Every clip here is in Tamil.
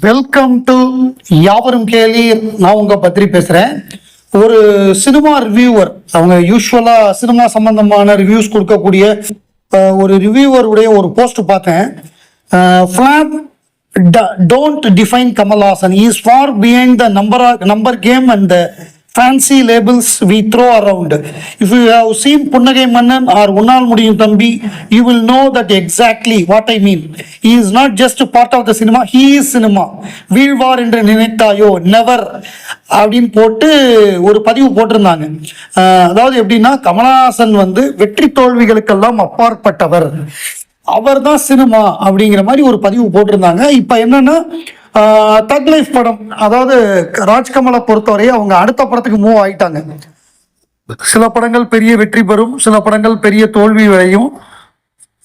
வெல்கம் டு யாவரும் கேலி நான் உங்க பத்திரி பேசுறேன். ஒரு சினிமா ரிவ்யூவர் அவங்க யூஸ்வலா சினிமா சம்பந்தமான ரிவ்யூஸ் கொடுக்கக்கூடிய ஒரு ரிவ்யூவருடைய ஒரு போஸ்ட் பார்த்தேன். Flop don't define Kamal Haasan. Is far behind the number number game and fancy labels we throw around if you have seen Punnagai Mannan or Unnal Mudiyum Thambi you will know that exactly what I mean He is not just part of the cinema he is cinema வீழ்வார் என்று நினைத்தாயோ? நெவர் அப்படின்னு போட்டு ஒரு பதிவு போட்டிருந்தாங்க. அதாவது எப்படின்னா கமலஹாசன் வந்து வெற்றி தோல்விகளுக்கெல்லாம் அப்பாற்பட்டவர். அவர் தான் சினிமா அப்படிங்கிற மாதிரி ஒரு பதிவு போட்டிருந்தாங்க. இப்போ என்னன்னா தக் லைஃப் படம். அதாவது ராஜ்கமலை பொறுத்தவரை அவங்க அடுத்த படத்துக்கு மூவ் ஆயிட்டாங்க. சில படங்கள் பெரிய வெற்றி பெறும் சில படங்கள் பெரிய தோல்வி விளையும்.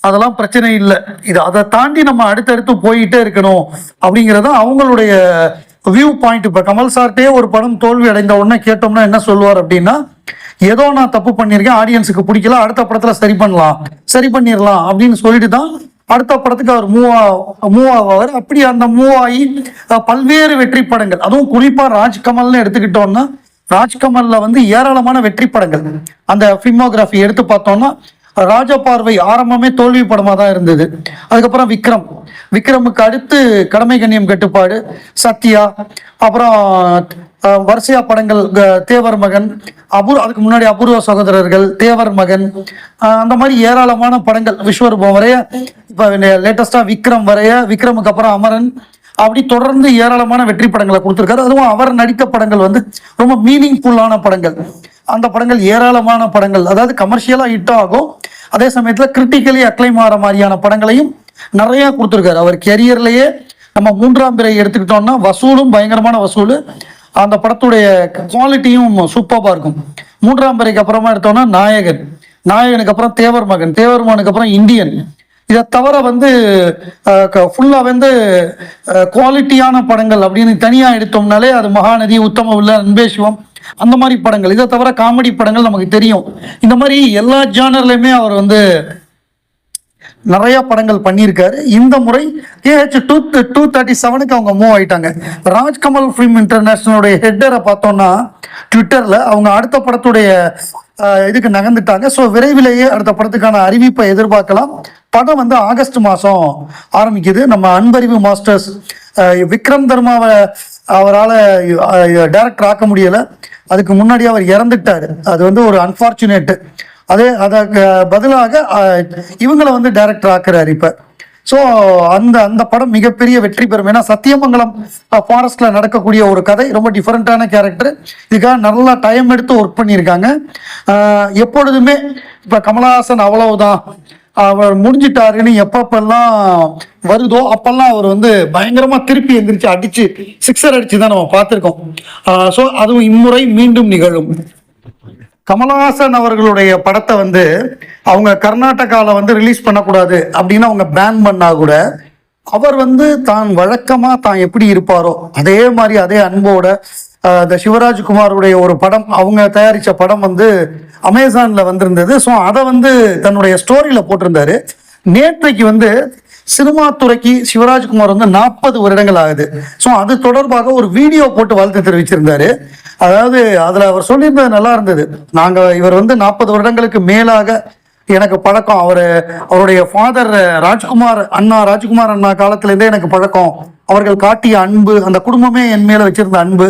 அதெல்லாம் பிரச்சனை இல்லை. இது அதை தாண்டி நம்ம அடுத்தடுத்து போயிட்டே இருக்கணும் அப்படிங்கிறத அவங்களுடைய வியூ பாயிண்ட் இப்போ கமல் சார்ட்டே ஒரு படம் தோல்வி அடைந்த உடனே கேட்டோம்னா என்ன சொல்லுவார் அப்படின்னா ஏதோ நான் தப்பு பண்ணியிருக்கேன் ஆடியன்ஸுக்கு பிடிக்கல அடுத்த படத்தில் சரி பண்ணலாம் சரி பண்ணிடலாம் அப்படின்னு சொல்லிட்டு தான் அடுத்த படத்துக்கு அவர் மூவ் மூவ் ஆவார். அப்படி அந்த மூவ் ஆகி பல்வேறு வெற்றி படங்கள். அதுவும் குறிப்பாக ராஜ்கமல்னு எடுத்துக்கிட்டோம்னா ராஜ்கமல்ல வந்து ஏராளமான வெற்றி படங்கள். அந்த ஃபிமோகிராஃபி எடுத்து பார்த்தோம்னா ராஜபார்வை ஆரம்பமே தோல்வி படமாக தான் இருந்தது. அதுக்கப்புறம் விக்ரம். விக்ரமுக்கு அடுத்து கடமை கண்ணியம் கட்டுப்பாடு சத்யா அப்புறம் வரிசையா படங்கள் தேவர் மகன் அபூர் அதுக்கு முன்னாடி அபூர்வ சகோதரர்கள் தேவர் மகன் அந்த மாதிரி ஏராளமான படங்கள் விஸ்வரூபம் வரைய இப்போ லேட்டஸ்டா விக்ரம் வரைய விக்ரமுக்கு அப்புறம் அமரன் அப்படி தொடர்ந்து ஏராளமான வெற்றி படங்களை கொடுத்துருக்காரு. அதுவும் அவர் நடித்த படங்கள் வந்து ரொம்ப மீனிங்ஃபுல்லான படங்கள். அந்த படங்கள் ஏராளமான படங்கள். அதாவது கமர்ஷியலாக ஹிட் ஆகும். அதே சமயத்தில் கிரிட்டிக்கலி அக்ளைம் ஆகிற மாதிரியான படங்களையும் நிறையா கொடுத்துருக்காரு. அவர் கெரியர்லயே நம்ம மூன்றாம் பிறை எடுத்துக்கிட்டோம்னா வசூலும் பயங்கரமான வசூல். அந்த படத்துடைய குவாலிட்டியும் சூப்பராக இருக்கும். மூன்றாம் பிறைக்கு அப்புறமா எடுத்தோம்னா நாயகன் நாயகனுக்கு அப்புறம் தேவர் மகன். தேவர் மகனுக்கு அப்புறம் இந்தியன். இதை தவிர வந்து ஃபுல்லாக வந்து குவாலிட்டியான படங்கள் அப்படின்னு தனியாக எடுத்தோம்னாலே அது மகாநதி உத்தம உள்ள அன்பே சிவம் அந்த மாதிரி படங்கள். இதை தவிர காமெடி படங்கள் நமக்கு தெரியும். இந்த மாதிரி எல்லா ஜானர்லையுமே அவர் வந்து நிறைய படங்கள் பண்ணியிருக்காரு. இந்த முறை ஏஹெச் டூ டூ தேர்ட்டி செவனுக்கு அவங்க மூவ் ஆயிட்டாங்க. ராஜ்கமல் ஃபிலிம் இன்டர்நேஷனலுடைய ஹெட்டரை பார்த்தோம்னா ட்விட்டரில் அவங்க அடுத்த படத்துடைய இதுக்கு நகர்ந்துட்டாங்க. ஸோ விரைவிலேயே அடுத்த படத்துக்கான அறிவிப்பை எதிர்பார்க்கலாம். படம் வந்து ஆகஸ்ட் மாதம் ஆரம்பிக்குது. நம்ம அன்பறிவு மாஸ்டர்ஸ் விக்ரம் தர்மாவை அவரால் டைரக்டர் ஆக்க முடியலை. அதுக்கு முன்னாடி அவர் இறந்துட்டார். அது வந்து ஒரு அன்ஃபார்ச்சுனேட்டு அதே அதற்கு பதிலாக இவங்களை வந்து டைரக்டர் ஆக்குறாரு இப்போ. ஸோ அந்த அந்த படம் மிகப்பெரிய வெற்றி பெறும். ஏன்னா சத்தியமங்கலம் ஃபாரஸ்ட்ல நடக்கக்கூடிய ஒரு கதை ரொம்ப டிஃப்ரெண்ட்டான கேரக்டர் இதுக்காக நல்லா டைம் எடுத்து ஒர்க் பண்ணியிருக்காங்க. எப்பொழுதுமே இப்போ கமலஹாசன் அவ்வளவுதான். அவர் முடிஞ்சிட்டாருன்னு எப்பப்பெல்லாம் வருதோ அப்பெல்லாம் அவர் வந்து பயங்கரமா திருப்பி எந்திரிச்சு அடிச்சு சிக்ஸர் அடிச்சு தான் நம்ம பார்த்துருக்கோம். ஸோ அதுவும் இம்முறை மீண்டும் நிகழும். கமல்ஹாசன் அவர்களுடைய படத்தை வந்து அவங்க கர்நாடகாவில் வந்து ரிலீஸ் பண்ணக்கூடாது அப்படின்னு அவங்க பேன் பண்ணா கூட அவர் வந்து தான் வழக்கமாக தான் எப்படி இருப்பாரோ அதே மாதிரி அதே அன்போட ஆஹ், இந்த சிவராஜ்குமாருடைய ஒரு படம் அவங்க தயாரித்த படம் வந்து அமேசானில் வந்திருந்தது. ஸோ அதை வந்து தன்னுடைய ஸ்டோரியில் போட்டிருந்தாரு. நேற்றைக்கு வந்து சினிமா துறைக்கு சிவராஜ்குமார் வந்து நாற்பது வருடங்கள் ஆகுது. ஸோ அது தொடர்பாக ஒரு வீடியோ போட்டு வாழ்த்து தெரிவிச்சிருந்தாரு. அதாவது அதில் அவர் சொல்லியிருந்தது நல்லா இருந்தது. நாங்கள் இவர் வந்து நாற்பது வருடங்களுக்கு மேலாக எனக்கு பழக்கம். அவர் அவருடைய ஃபாதர் ராஜ்குமார் அண்ணா ராஜ்குமார் அண்ணா காலத்திலேருந்தே எனக்கு பழக்கம். அவர்கள் காட்டிய அன்பு அந்த குடும்பமே என் மேல வச்சிருந்த அன்பு.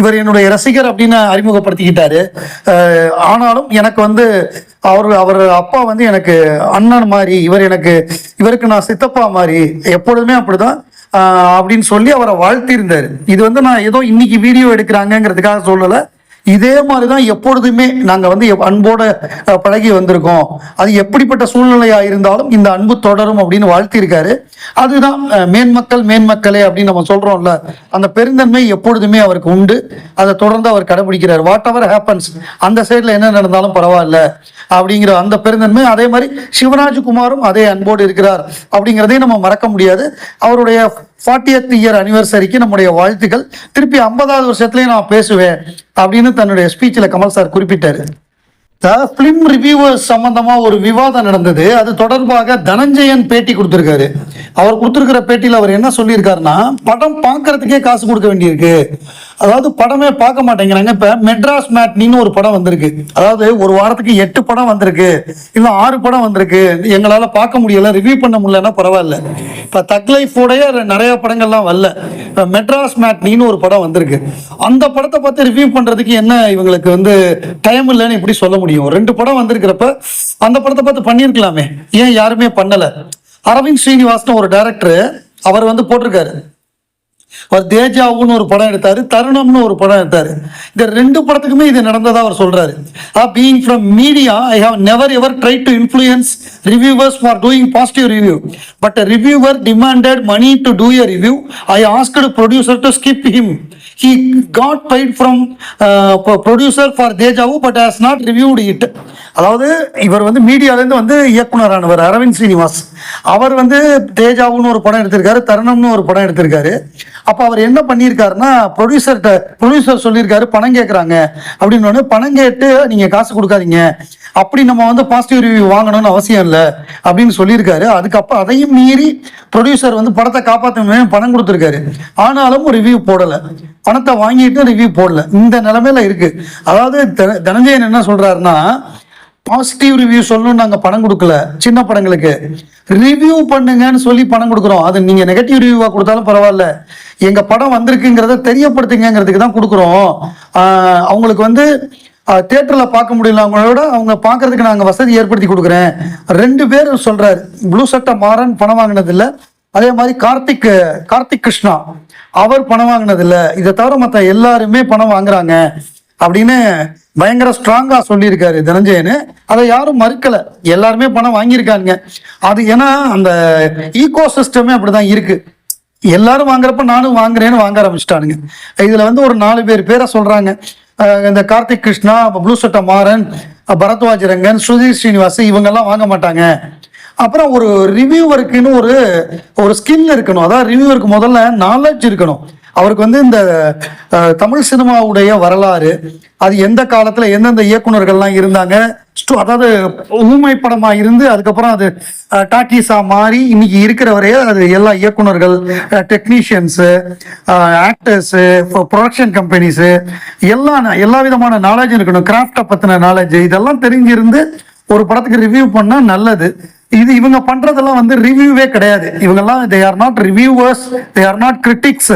இவர் என்னுடைய ரசிகர் அப்படின்னு அறிமுகப்படுத்திக்கிட்டாரு. ஆனாலும் எனக்கு வந்து அவர் அவர் அப்பா வந்து எனக்கு அண்ணன் மாதிரி இவர் எனக்கு இவருக்கு நான் சித்தப்பா மாதிரி எப்பொழுதுமே அப்படிதான். அப்படின்னு சொல்லி அவரை வாழ்த்திருந்தாரு இது வந்து நான் ஏதோ இன்னைக்கு வீடியோ எடுக்கிறாங்கங்கிறதுக்காக சொல்லலை. இதே மாதிரி தான் எப்பொழுதுமே நாங்கள் வந்து அன்போட பழகி வந்திருக்கோம். அது எப்படிப்பட்ட சூழ்நிலையாக இருந்தாலும் இந்த அன்பு தொடரும் அப்படின்னு வாழ்த்தியிருக்காரு. அதுதான் மேன்மக்கள் மேன்மக்களே அப்படின்னு நம்ம சொல்கிறோம்ல அந்த பெருந்தன்மை எப்பொழுதுமே அவருக்கு உண்டு. அதை தொடர்ந்து அவர் கடைபிடிக்கிறார். வாட் எவர் ஹேப்பன்ஸ் அந்த சைடில் என்ன நடந்தாலும் பரவாயில்ல அப்படிங்கிற அந்த பெருந்தன்மை. அதே மாதிரி சிவராஜ்குமாரும் அதே அன்போடு இருக்கிறார் அப்படிங்கிறதையும் நம்ம மறக்க முடியாது. அவருடைய ஃபார்ட்டியத் இயர் அனிவர்சரிக்கு நம்முடைய வாழ்த்துக்கள். திருப்பி ஐம்பதாவது வருஷத்துலேயும் நான் பேசுவேன். அப்படின்னு தன்னுடைய ஸ்பீச்சில் கமல் சார் குறிப்பிட்டாரு. பிலிம் ரிவ்யூவர்ஸ் சம்பந்தமா ஒரு விவாதம் நடந்தது. அது தொடர்பாக தனஞ்சயன் பேட்டி கொடுத்துருக்காரு. அவர் கொடுத்துருக்கிற பேட்டியில் அவர் என்ன சொல்லியிருக்காருன்னா படம் பார்க்கறதுக்கே காசு கொடுக்க வேண்டியிருக்கு. அதாவது படமே பார்க்க மாட்டேங்கிறாங்க. இப்போ மெட்ராஸ் மேட்னின்னு ஒரு படம் வந்திருக்கு. அதாவது ஒரு வாரத்துக்கு எட்டு படம் வந்திருக்கு. இல்லை ஆறு படம் வந்திருக்கு. எங்களால் பார்க்க முடியல ரிவ்யூ பண்ண முடியலன்னா பரவாயில்ல. இப்போ தக்லைஃபோடைய நிறைய படங்கள்லாம் வரல. இப்போ மெட்ராஸ் மேட்னின்னு ஒரு படம் வந்திருக்கு. அந்த படத்தை பார்த்து ரிவ்யூ பண்ணுறதுக்கு என்ன இவங்களுக்கு வந்து டைம் இல்லைன்னு எப்படி சொல்ல முடியும்? ரெண்டு படம் வந்திருக்கிறப்ப அந்த படத்தை பார்த்து பண்ணியிருக்கலாமே. ஏன் யாருமே பண்ணலை? அரவிந்த் ஸ்ரீனிவாசன் ஒரு டைரக்டர் அவர் வந்து போட்டிருக்காரு. அவர் தேஜாவுன்னு ஒரு படம் எடுத்தாரு தருணம்னு ஒரு படம் எடுத்தாரு. இந்த ரெண்டு படத்துக்குமே இது நடந்ததா அவர் சொல்றாரு. Being from media I have never ever try to influence reviewers for doing positive review but reviewer demanded money to do a review I asked producer to skip him he got paid from producer for Deja vu but has not reviewed it அதாவது இவர் வந்து மீடியாலேருந்து வந்து இயக்குனரானவர் அரவிந்த் ஸ்ரீனிவாஸ் அவர் வந்து தேஜாவுன்னு ஒரு படம் எடுத்திருக்காரு தருணம்னு ஒரு படம் எடுத்திருக்காரு. அப்போ அவர் என்ன பண்ணியிருக்காருன்னா ப்ரொடியூசர்கிட்ட ப்ரொடியூசர் சொல்லியிருக்காரு பணம் கேட்குறாங்க அப்படின்னு உடனே பணம் கேட்டு நீங்கள் காசு கொடுக்காதீங்க. அப்படி நம்ம வந்து பாசிட்டிவ் ரிவ்யூ வாங்கணும்னு அவசியம் இல்லை. அப்படின்னு சொல்லியிருக்காரு. அதுக்கப்புறம் அதையும் மீறி ப்ரொடியூசர் வந்து படத்தை காப்பாற்றணுமே பணம் கொடுத்துருக்காரு. ஆனாலும் ரிவ்யூ போடலை. பணத்தை வாங்கிட்டு ரிவ்யூ போடல. இந்த நிலைமையில இருக்கு. அதாவது த- தனஞ்சயன் என்ன சொல்றாருன்னா பாசிட்டிவ் ரிவ்யூ சொல்லணும் நாங்கள் பணம் கொடுக்கல. சின்ன படங்களுக்கு. ரிவ்யூ பண்ணுங்கன்னு சொல்லி பணம் கொடுக்குறோம். அது நீங்கள் நெகட்டிவ் ரிவ்யூவாக கொடுத்தாலும் பரவாயில்ல. எங்கள் படம் வந்திருக்குங்கிறத தெரியப்படுத்துங்கிறதுக்கு தான் கொடுக்குறோம். அவங்களுக்கு வந்து தேட்டரில் பார்க்க முடியல. அவங்களோட அவங்க பார்க்கறதுக்கு நாங்கள் வசதி ஏற்படுத்தி கொடுக்குறேன். ரெண்டு பேரும் சொல்கிறார் ப்ளூ சட்டை மாறன் பணம் வாங்கினதில்லை. அதே மாதிரி கார்த்திக் கார்த்திக் கிருஷ்ணா. அவர் பணம் வாங்கினதில்ல. இதை தவிர மற்ற எல்லாருமே பணம் வாங்குறாங்க. அப்படின்னு பயங்கர ஸ்ட்ராங்கா சொல்லியிருக்காரு தனஞ்சயனு. அதை யாரும் மறுக்கல. எல்லாருமே பணம் வாங்கியிருக்காங்க அது ஏன்னா அந்த ஈகோ சிஸ்டமே அப்படிதான் இருக்கு. எல்லாரும் வாங்குறப்ப நானும் வாங்குறேன்னு வாங்க ஆரம்பிச்சிட்டானுங்க. இதுல வந்து ஒரு நாலு பேர் பேரை சொல்றாங்க. இந்த கார்த்திக் கிருஷ்ணா ப்ளூ சட்டை மாறன் பரத்வாஜ் ரங்கன் சுதீர் ஸ்ரீனிவாஸ் இவங்கெல்லாம் வாங்க மாட்டாங்க. அப்புறம் ஒரு ரிவ்யூவருக்குன்னு ஒரு ஒரு ஸ்கில் இருக்கணும். அதாவது ரிவ்யூவருக்கு முதல்ல நாலேஜ் இருக்கணும். அவருக்கு வந்து இந்த தமிழ் சினிமாவுடைய வரலாறு அது எந்த காலத்தில் எந்தெந்த இயக்குனர்கள்லாம் இருந்தாங்க அதாவது ஊமை படமாக இருந்து அதுக்கப்புறம் அது டாக்கீஸாக மாறி இன்னைக்கு இருக்கிற வரைய அது எல்லா இயக்குனர்கள் டெக்னீஷியன்ஸு ஆக்டர்ஸு ப்ரொடக்ஷன் கம்பெனிஸு எல்லா எல்லா விதமான நாலேஜும் இருக்கணும் கிராஃப்டை பற்றின நாலேஜ் இதெல்லாம் தெரிஞ்சிருந்து ஒரு படத்துக்கு ரிவ்யூ பண்ணால் நல்லது. இது இவங்க பண்றதெல்லாம் வந்து ரிவ்யூவே கிடையாது. இவங்கெல்லாம் they are not reviewers they are not critics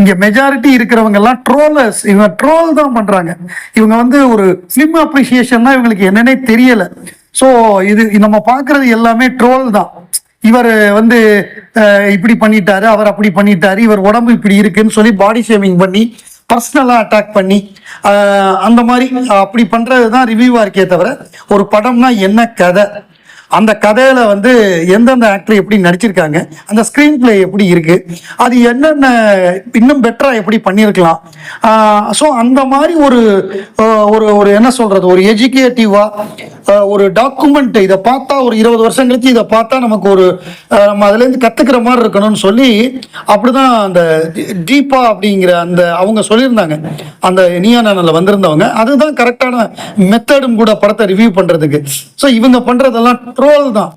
இங்க மெஜாரிட்டி இருக்கிறவங்க எல்லாம் ட்ரோலர்ஸ் இவங்க ட்ரோல் தான் பண்றாங்க. இவங்க வந்து ஒரு ஃபிலிம் அப்ரிசியேஷன்னா இவங்களுக்கு என்னன்னே தெரியல. ஸோ இது நம்ம பார்க்கறது எல்லாமே ட்ரோல் தான். இவர் வந்து இப்படி பண்ணிட்டாரு அவர் அப்படி பண்ணிட்டாரு இவர் உடம்பு இப்படி இருக்குன்னு சொல்லி பாடி ஷேமிங் பண்ணி பர்சனலாக அட்டாக் பண்ணி அந்த மாதிரி அப்படி பண்றது தான் ரிவ்யூவாக இருக்கே தவிர ஒரு படம்னா என்ன கதை? அந்த கதையில வந்து எந்தெந்த ஆக்டர் எப்படி நடிச்சிருக்காங்க அந்த ஸ்க்ரீன் பிளே எப்படி இருக்கு அது என்னென்ன இன்னும் பெட்டரா எப்படி பண்ணியிருக்கலாம் ஸோ அந்த மாதிரி ஒரு ஒரு ஒரு என்ன சொல்றது ஒரு எஜுகேட்டிவா ஒரு டாக்குமெண்ட் இதை பார்த்தா ஒரு இருபது வருஷம் கழிச்சு இதை பார்த்தா நமக்கு ஒரு நம்ம அதுலேருந்து கத்துக்கிற மாதிரி இருக்கணும்னு சொல்லி அப்படிதான் அந்த டீப்பா அப்படிங்கிற அந்த அவங்க சொல்லியிருந்தாங்க. அந்த நியானில் வந்திருந்தவங்க. அதுதான் கரெக்டான மெத்தடும் கூட படத்தை ரிவ்யூ பண்றதுக்கு. ஸோ இவங்க பண்றதெல்லாம் ட்ரோல் தான்